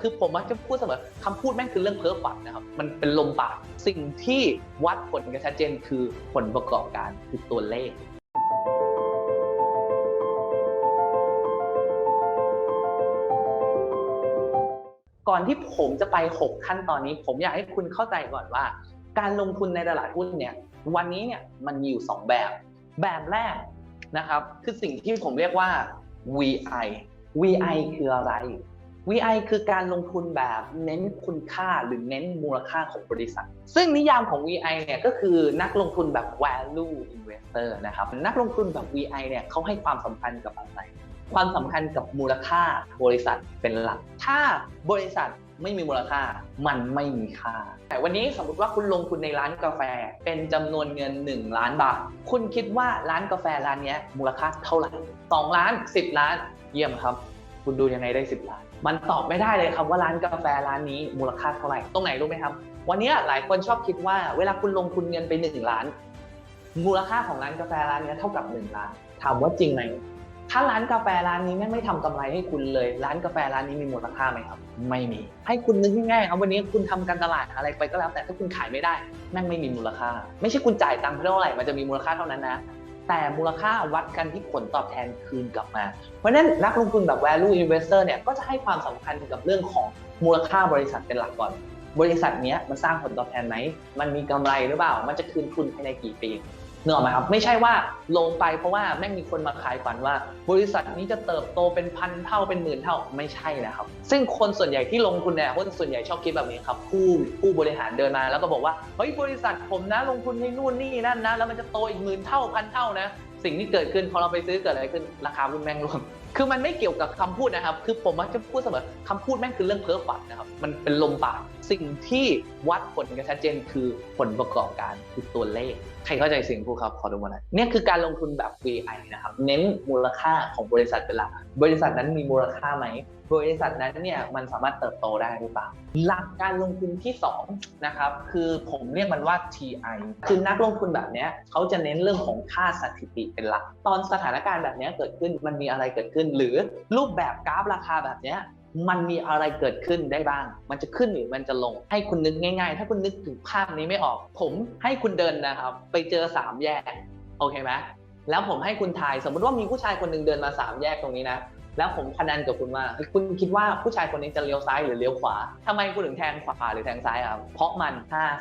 คือผมมักจะพูดเสมอคำพูดแม่งคือเรื่องเพ้อฝันนะครับ มันเป็นลมปาก สิ่งที่วัดผลกันชัดเจนคือผลประกอบการคือตัวเลขก่อนที่ผมจะไป 6 ขั้นตอนนี้ ผมอยากให้คุณเข้าใจก่อนว่า การลงทุนในตลาดหุ้นเนี่ย วันนี้เนี่ยมันมีอยู่ 2 แบบ แบบแรกนะครับ คือสิ่งที่ผมเรียกว่า VI VI คืออะไร VI คือการลงทุนแบบเน้นคุณค่าหรือเน้นมูลค่าของบริษัท ซึ่งนิยามของ VI เนี่ยก็คือนักลงทุนแบบ value investor นะครับ นักลงทุนแบบ VI เนี่ยเขาให้ความสำคัญกับอะไร ความสำคัญกับมูลค่าบริษัทเป็นหลัก ถ้าบริษัทไม่มีมูลค่า มันไม่มีค่า แต่วันนี้สมมติว่าคุณลงทุนในร้านกาแฟ เป็นจำนวนเงิน 1 ล้านบาท คุณคิดว่าร้านกาแฟร้านนี้มูลค่าเท่าไหร่ 2 ล้าน 10 ล้าน เยี่ยมครับ คุณดูยังไงได้ 10 ล้าน มันตอบไม่ได้เลยครับว่าร้านกาแฟร้านนี้มูลค่าเท่าไหร่ ตรงไหนรู้ไหมครับ วันนี้หลายคนชอบคิดว่า เวลาคุณลงทุนเงินไป 1 ล้าน มูลค่าของร้านกาแฟร้านนี้เท่ากับ 1 ล้าน ถามว่าจริงไหมถ้าร้านกาแฟร้านนี้แม่งไม่ทำกำไรให้คุณเลย ร้านกาแฟร้านนี้มีมูลค่าไหมครับ ไม่มี ให้คุณนึกง่ายๆครับวันนี้คุณทำการตลาดอะไรไปก็แล้วแต่ถ้าคุณขายไม่ได้แม่งไม่มีมูลค่า ไม่ใช่คุณจ่ายตังค์เท่าไหร่มันจะมีมูลค่าเท่านั้นนะ แต่มูลค่าวัดกันที่ผลตอบแทนคืนกลับมา เพราะฉะนั้นนักลงทุนแบบ value investor เนี่ยก็จะให้ความสำคัญกับเรื่องของมูลค่าบริษัทเป็นหลักก่อน บริษัทเนี้ยมันสร้างผลตอบแทนไหม มันมีกำไรหรือเปล่า มันจะคืนทุนภายในกี่ปี เนกอะไหมครับไม่ใช่ว่าลงไปเพราะว่าแม่งมีคนมาขายฝันว่า บริษัทนี้จะเติบโตเป็นพันเท่าเป็นหมื่นเท่าไม่ใช่นะครับ ซึ่งคนส่วนใหญ่ที่ลงทุนเนี่ยคนส่วนใหญ่ชอบคิดแบบนี้ครับผู้ผู้บริหารเดินมาแล้วก็บอกว่าเฮ้ยบริษัทผมนะลงทุนให้นู่นนี่นั่นนะแล้วมันจะโตอีกหมื่นเท่าพันเท่านะ สิ่งที่เกิดขึ้นพอเราไปซื้อเกิดอะไรขึ้นราคาหุ้นแม่งร่วง คือมันไม่เกี่ยวกับคำพูดนะครับ คือผมมักจะพูดเสมอคำพูดแม่งคือเรื่องเพ้อฝันนะครับ มันเป็นลมปาก สิ่งที่วัดผลกันชัดเจนคือผลประกอบการคือตัวเลข ใครเข้าใจสิ่งพูดครับขอดูมาหน่อยเนี่ยคือการลงทุนแบบ VI นะครับ เน้นมูลค่าของบริษัทเป็นหลัก บริษัทนั้นมีมูลค่าไหม บริษัทนั้นเนี่ยมันสามารถเติบโตได้หรือเปล่า หลักการลงทุนที่2นะครับคือผมเรียกมันว่า TI คือนักลงทุนแบบเนี้ยเขาจะเน้นเรื่องของค่าสถิติเป็นหลัก ตอนสถานการณ์แบบเนี้ยเกิดขึ้นมันมีอะไรเกิดขึ้นหรือรูปแบบกราฟราคาแบบนี้มันมีอะไรเกิดขึ้นได้บ้าง มันจะขึ้นหรือมันจะลง ให้คุณนึกง่าย ๆ ถ้าคุณนึกถึงภาพนี้ไม่ออก ผมให้คุณเดินนะครับ ไปเจอสามแยก โอเคไหมแล้วผมให้คุณทาย สมมติว่ามีผู้ชายคนหนึ่งเดินมาสามแยกตรงนี้นะ แล้วผมคะแนนกับคุณว่า คุณคิดว่าผู้ชายคนนี้จะเลี้ยวซ้ายหรือเลี้ยวขวาทำไมคุณถึงแทงขวาหรือแทงซ้ายครับ เพราะมัน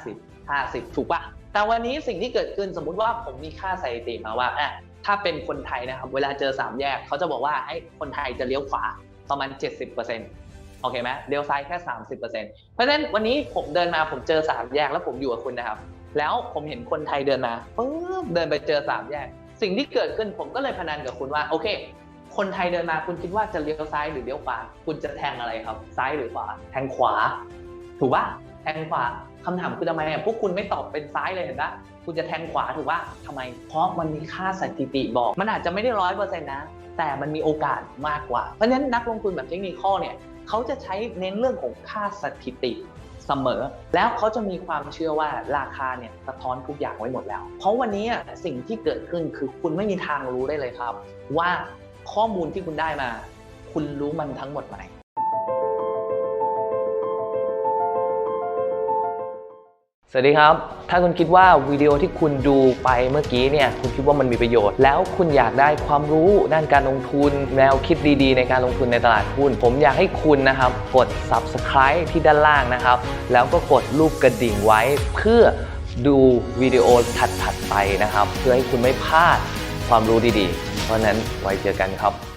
50 50 ถูกปะแต่วันนี้สิ่งที่เกิดขึ้นสมมุติว่าผมมีค่าสถิติมาว่าอะ ถ้าเป็นคนไทยนะครับ เวลาเจอสามแยกเขาจะบอกว่าไอ้คนไทยจะเลี้ยวขวาประมาณ 70%โอเคไหมเลี้ยวซ้ายแค่ 30%เพราะฉะนั้นวันนี้ผมเดินมาผมเจอสามแยกแล้วผมอยู่กับคุณนะครับ แล้วผมเห็นคนไทยเดินมาปุ๊บเดินไปเจอสามแยก สิ่งที่เกิดขึ้นผมก็เลยพนันกับคุณว่าโอเค คนไทยเดินมาคุณคิดว่าจะเลี้ยวซ้ายหรือเลี้ยวขวา คุณจะแทงอะไรครับ ซ้ายหรือขวา แทงขวา ถูกปะ งขวาคำถามคือทำไมอะพวกคุณไม่ตอบเป็นซ้ายเลยเห็นปะคุณจะแทงขวาถูกปะทำไม เพราะมันมีค่าสถิติบอก มันอาจจะไม่ได้ร้อยเปอร์เซ็นต์นะ แต่มันมีโอกาสมากกว่า เพราะฉะนั้นนักลงทุนแบบเทคนิคเนี่ยเขาจะใช้เน้นเรื่องของค่าสถิติเสมอ แล้วเขาจะมีความเชื่อว่าราคาเนี่ยสะท้อนทุกอย่างไว้หมดแล้ว เพราะวันนี้สิ่งที่เกิดขึ้นคือคุณไม่มีทางรู้ได้เลยครับ ว่าข้อมูลที่คุณได้มา คุณรู้มันทั้งหมดไหม สวัสดีครับ ถ้าคุณคิดว่าวิดีโอที่คุณดูไปเมื่อกี้เนี่ย คุณคิดว่ามันมีประโยชน์ แล้วคุณอยากได้ความรู้ด้านการลงทุน แนวคิดดีๆ ในการลงทุนในตลาดหุ้น ผมอยากให้คุณนะครับ กด subscribe ที่ด้านล่างนะครับ แล้วก็กดรูปกระดิ่งไว้ เพื่อดูวิดีโอถัดๆไปนะครับ เพื่อให้คุณไม่พลาดความรู้ดีๆ เพราะนั้นไว้เจอกันครับ